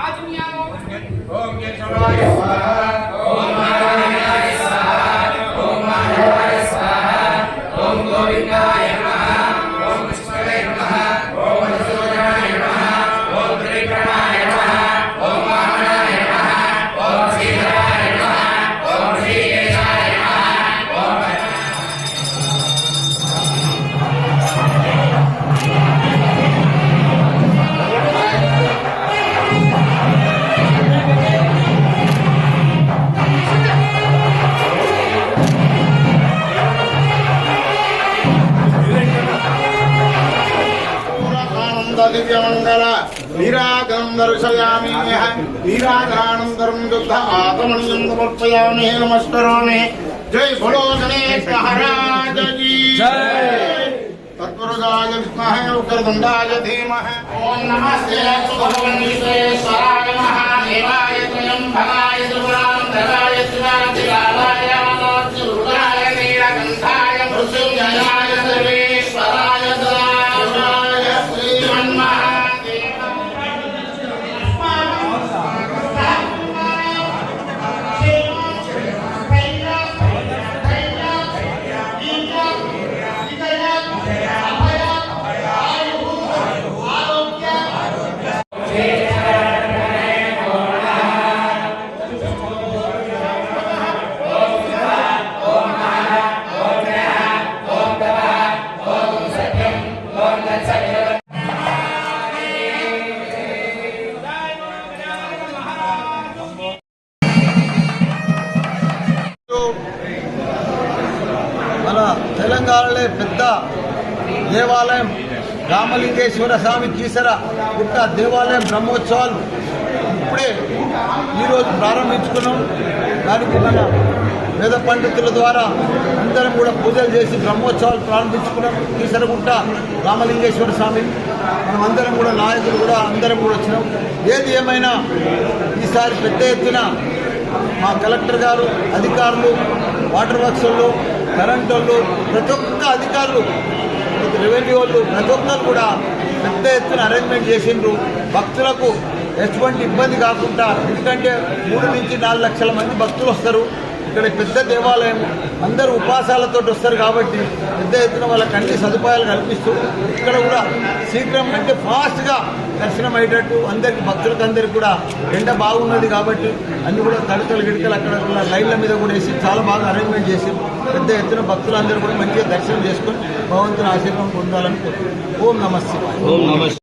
ఆజన్యామో ఓం కేశవాయ స్వాహ ఓం దివ్యమంగళ వీరాగం దర్శయామి వీరాగానందరం యుద్ధ ఆగమనీయం సమర్పయామి నమస్కరామి. జై భోలో గణేశ మహారాజ తత్పురుషాయ విద్మహే ఉగ్రదండాయ ఓం నమస్తే మహాదేవాయ రుద్రాయ నీలకంఠాయ మృత్యుంజయాయ తెలంగాణలో పెద్ద దేవాలయం రామలింగేశ్వర స్వామి కీసర పుట్ట దేవాలయం బ్రహ్మోత్సవాలు ఇప్పుడే ఈరోజు ప్రారంభించుకున్నాం. దానికి మన వేద పండితుల ద్వారా అందరం కూడా పూజలు చేసి బ్రహ్మోత్సవాలు ప్రారంభించుకున్నాం. కీసరగుట్ట రామలింగేశ్వర స్వామి. మనం అందరం కూడా నాయకులు కూడా అందరం కూడా వచ్చినాం. ఏది ఏమైనా ఈసారి పెద్ద ఎత్తున మా కలెక్టర్ గారు అధికారులు వాటర్ వర్క్స్లో కరెంట్ వాళ్ళు ప్రతి ఒక్క అధికారులు రెవెన్యూ వాళ్ళు ప్రతి ఒక్కరు కూడా పెద్ద ఎత్తున అరేంజ్మెంట్ చేసిండ్రు. భక్తులకు ఎటువంటి ఇబ్బంది కాకుండా ఎందుకంటే మూడు నుంచి నాలుగు లక్షల మంది భక్తులు వస్తారు. ఇక్కడ పెద్ద దేవాలయం అందరూ ఉపాసాలతో వస్తారు కాబట్టి పెద్ద ఎత్తున వాళ్ళకి అన్ని సదుపాయాలు కల్పిస్తూ ఇక్కడ కూడా శీఘ్రం అంటే ఫాస్ట్గా దర్శనం అయ్యేటట్టు అందరికి భక్తులకు అందరికి కూడా ఎండ బాగున్నది కాబట్టి అన్ని కూడా తడకలు గిడకలు అక్కడ కూడా లైన్ల మీద కూడా వేసి చాలా బాగా అరేంజ్మెంట్ చేసి పెద్ద ఎత్తున భక్తులందరూ కూడా మంచిగా దర్శనం చేసుకొని భగవంతుని ఆశీర్వాదం పొందాలని కోరుతున్నాను ఓం నమస్తే